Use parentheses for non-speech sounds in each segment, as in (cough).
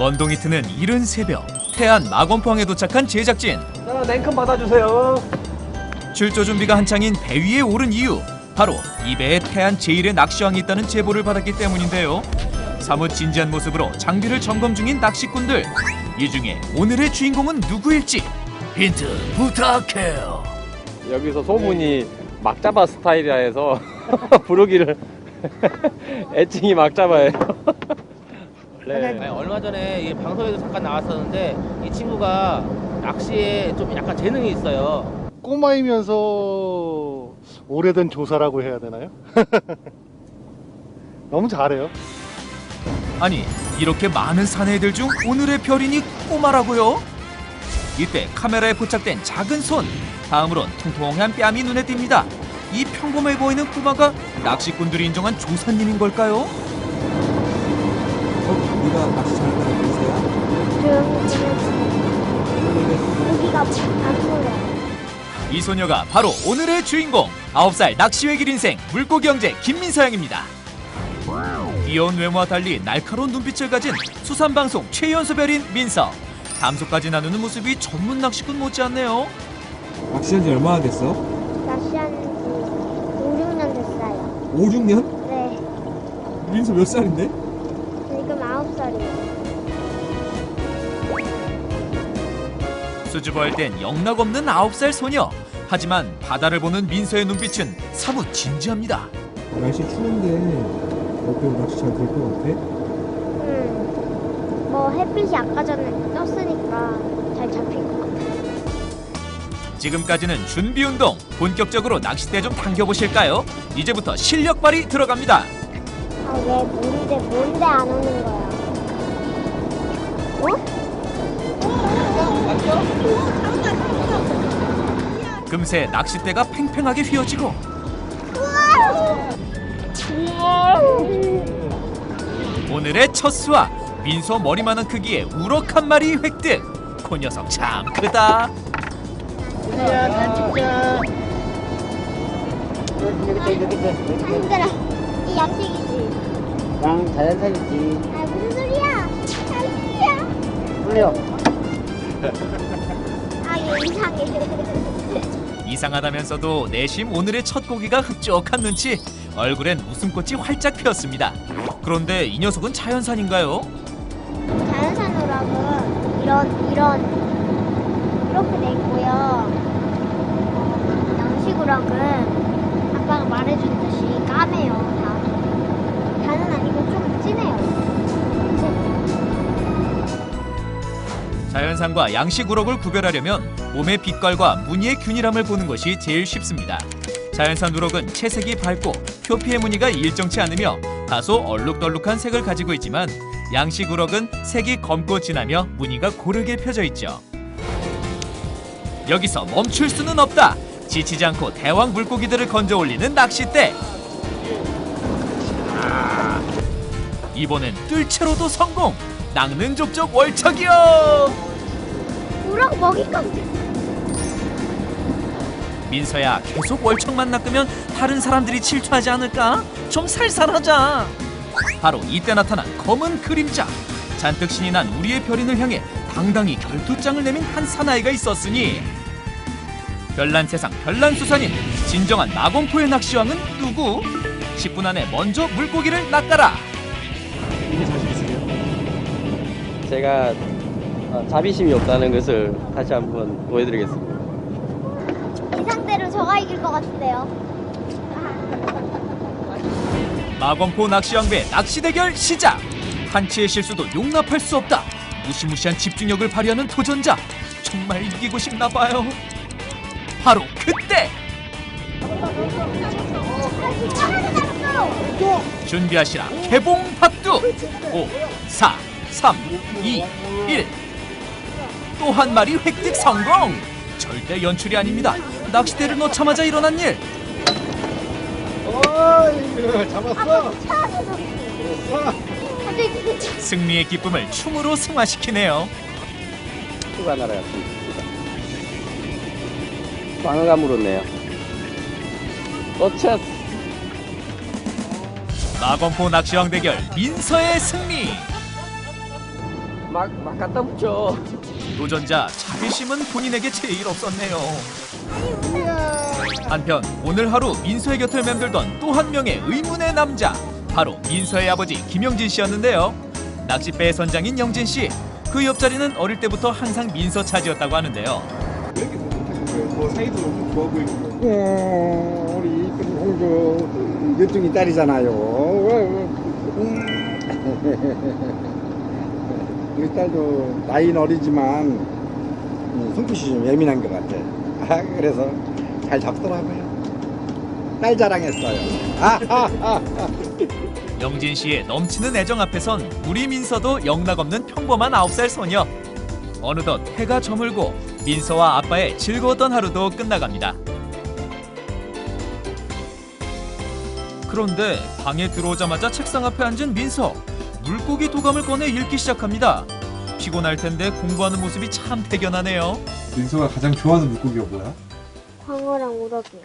먼동이 트는 이른 새벽 태안 마건포항에 도착한 제작진 자, 냉큼 받아주세요. 출조 준비가 한창인 배 위에 오른 이유 바로 이 배에 태안 제1의 낚시왕이 있다는 제보를 받았기 때문인데요 사뭇 진지한 모습으로 장비를 점검 중인 낚시꾼들 이 중에 오늘의 주인공은 누구일지 힌트 부탁해요 여기서 소문이 막잡아 스타일이라 해서 (laughs) 부르기를 (laughs) 애칭이 막잡아예요. (laughs) 원래 아니, 얼마 전에 이 방송에도 잠깐 나왔었는데 이 친구가 낚시에 좀 약간 재능이 있어요. 꼬마이면서 오래된 조사라고 해야 되나요? (laughs) 너무 잘해요. 아니 이렇게 많은 사내들 중 오늘의 별인이 꼬마라고요? 이때 카메라에 포착된 작은 손 다음으론 통통한 뺨이 눈에 띕니다 이 평범해 보이는 꼬마가 낚시꾼들이 인정한 조사님인 걸까요? 우리가 낚시 안 보여요. 이 소녀가 바로 오늘의 주인공 9살 낚시 외길 인생 물고기 형제 김민서 양입니다 귀여운 외모와 달리 날카로운 눈빛을 가진 수산방송 최연소 별인 민서 담소까지 나누는 모습이 전문 낚시꾼 못지않네요 낚시한 지 얼마나 됐어? 낚시한 지 5, 6년 됐어요. 5, 6년? 네, 민서 몇 살인데? 지금 9살이에요. 수줍어할 땐 영락없는 9살 소녀 하지만 바다를 보는 민서의 눈빛은 사뭇 진지합니다 날씨 추운데 어때요? 낚시 잘 될 것 같아? 음, 뭐 햇빛이 아까 전에 떴으니까 잘 잡힐 것 같아요. 지금까지는 준비 운동 본격적으로 낚싯대 좀 당겨보실까요? 이제부터 실력 발휘 들어갑니다 아, 왜 뭔데, 뭔데 안 오는 거야? 어? 금세 낚싯대가 팽팽하게 휘어지고 오늘의 첫 수와 민서 머리만한 크기의 우럭 한 마리 획득 그 녀석 참 크다 힘들어. 이 양식이지. 양 자연산이지. 풀려. 아, 얘 이상해. 이상하다면서도 내심 오늘의 첫 고기가 흡족한 눈치 얼굴엔 웃음꽃이 활짝 피었습니다 그런데 이 녀석은 자연산인가요? 자연산 우럭은 이런 이런 이렇게 돼 있고요. 어, 양식 우럭은 아빠가 자연산과 양식 우럭을 구별하려면 몸의 빛깔과 무늬의 균일함을 보는 것이 제일 쉽습니다. 자연산 우럭은 채색이 밝고 표피의 무늬가 일정치 않으며 다소 얼룩덜룩한 색을 가지고 있지만 양식 우럭은 색이 검고 진하며 무늬가 고르게 펴져 있죠. 여기서 멈출 수는 없다. 지치지 않고 대왕 물고기들을 건져 올리는 낚싯대. 아, 이번엔 뜰채로도 성공. 낚는 족족 월척이요. 우럭 건데. 민서야 계속 월척만 낚으면 다른 사람들이 질투하지 않을까? 좀 살살하자. 바로 이때 나타난 검은 그림자. 잔뜩 신이 난 우리의 별인을 향해 당당히 결투장을 내민 한 사나이가 있었으니 별난 세상 별난 수산인 진정한 마공포의 낚시왕은 누구? 10분 안에 먼저 물고기를 낚아라. 이게 자신 있으세요? 제가 어, 자비심이 없다는 것을 다시 한번 보여드리겠습니다. 이 상태로 저가 이길 것 같은데요. 마검포 낚시왕배 낚시 대결 시작. 한치의 실수도 용납할 수 없다. 무시무시한 집중력을 발휘하는 도전자. 정말 이기고 싶나 봐요. 바로 그때 준비하시라 개봉 박두 5 4 3 2 1 또 한 마리 획득 성공 절대 연출이 아닙니다 낚싯대를 놓자마자 일어난 일 잡았어. 갑자기 승리의 기쁨을 춤으로 승화시키네요 수가 날아갔습니다. 광어가 물었네요. 어차 마검포 낚시왕 대결 민서의 승리 막, 막 갖다 붙여. 도전자 자비심은 본인에게 제일 없었네요. 한편 오늘 하루 민서의 곁을 맴돌던 또 한 명의 의문의 남자 바로 민서의 아버지 김영진 씨였는데요. 낚싯배의 선장인 영진 씨. 그 옆자리는 어릴 때부터 항상 민서 차지였다고 하는데요. 왜 이렇게 못하신 거예요? 뭐 사이도 엄청 좋아 보이고. 어, 우리 이쁜 홍조 늦둥이 딸이잖아요. (laughs) 우리 딸도 나이는 어리지만 음, 손끝이 좀 예민한 것 같아. 아, 그래서 잘 잡더라고요. 딸 자랑했어요. 아하하. (laughs) 영진 씨의 넘치는 애정 앞에선 우리 민서도 영락없는 평범한 아홉 살 소녀. 어느덧 해가 저물고 민서와 아빠의 즐거웠던 하루도 끝나갑니다. 그런데 방에 들어오자마자 책상 앞에 앉은 민서. 물고기 도감을 꺼내 읽기 시작합니다. 피곤할 텐데 공부하는 모습이 참 대견하네요. 민서가 가장 좋아하는 물고기가 뭐야? 광어랑 우럭이요.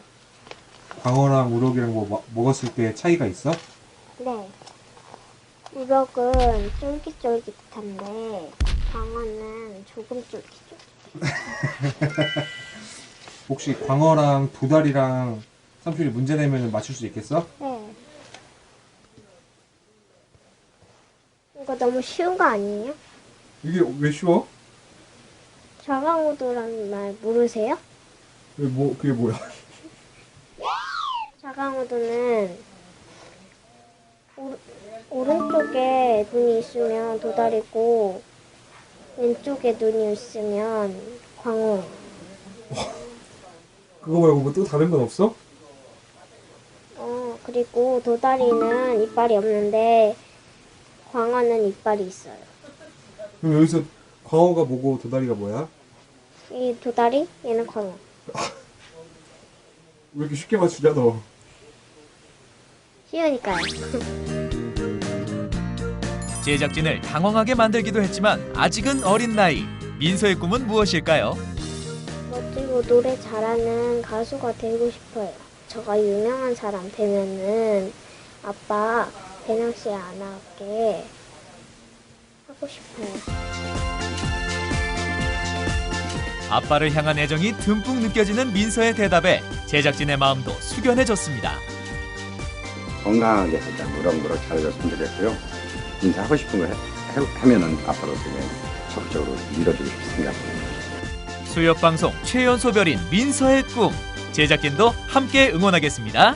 광어랑 우럭이랑 뭐 마- 먹었을 때 차이가 있어? 네. 우럭은 쫄깃쫄깃한데 광어는 조금 쫄깃쫄깃. (laughs) 혹시 광어랑 도다리랑 삼촌이 문제 내면 맞출 수 있겠어? 네. 이거 너무 쉬운 거 아니에요? 이게 왜 쉬워? 자강우도라는 말 모르세요? 왜 뭐 그게 뭐야? 자강우도는 오, 오른쪽에 눈이 있으면 도다리고 왼쪽에 눈이 있으면 광어. (laughs) 그거 말고 뭐 또 다른 건 없어? 어 그리고 도다리는 이빨이 없는데 광어는 이빨이 있어요. 그럼 여기서 광어가 뭐고 도다리가 뭐야? 이 도다리 얘는 광어. 왜 이렇게 쉽게 맞추냐 너? 쉬우니까요. (laughs) 제작진을 당황하게 만들기도 했지만 아직은 어린 나이. 민서의 꿈은 무엇일까요? 멋지고 노래 잘하는 가수가 되고 싶어요. 저가 유명한 사람 되면은 아빠 배낭 씨안 하게 하고 싶어요. 아빠를 향한 애정이 듬뿍 느껴지는 민서의 대답에 제작진의 마음도 숙연해졌습니다. 건강하게 살짝 무럭무럭 잘해줬으면 좋겠고요. 진짜 하고 싶은 거 해, 해- 하면은 앞으로 되게 적극적으로 밀어주고 싶습니다. 수협 방송 최연소별인 민서의 꿈 제작진도 함께 응원하겠습니다.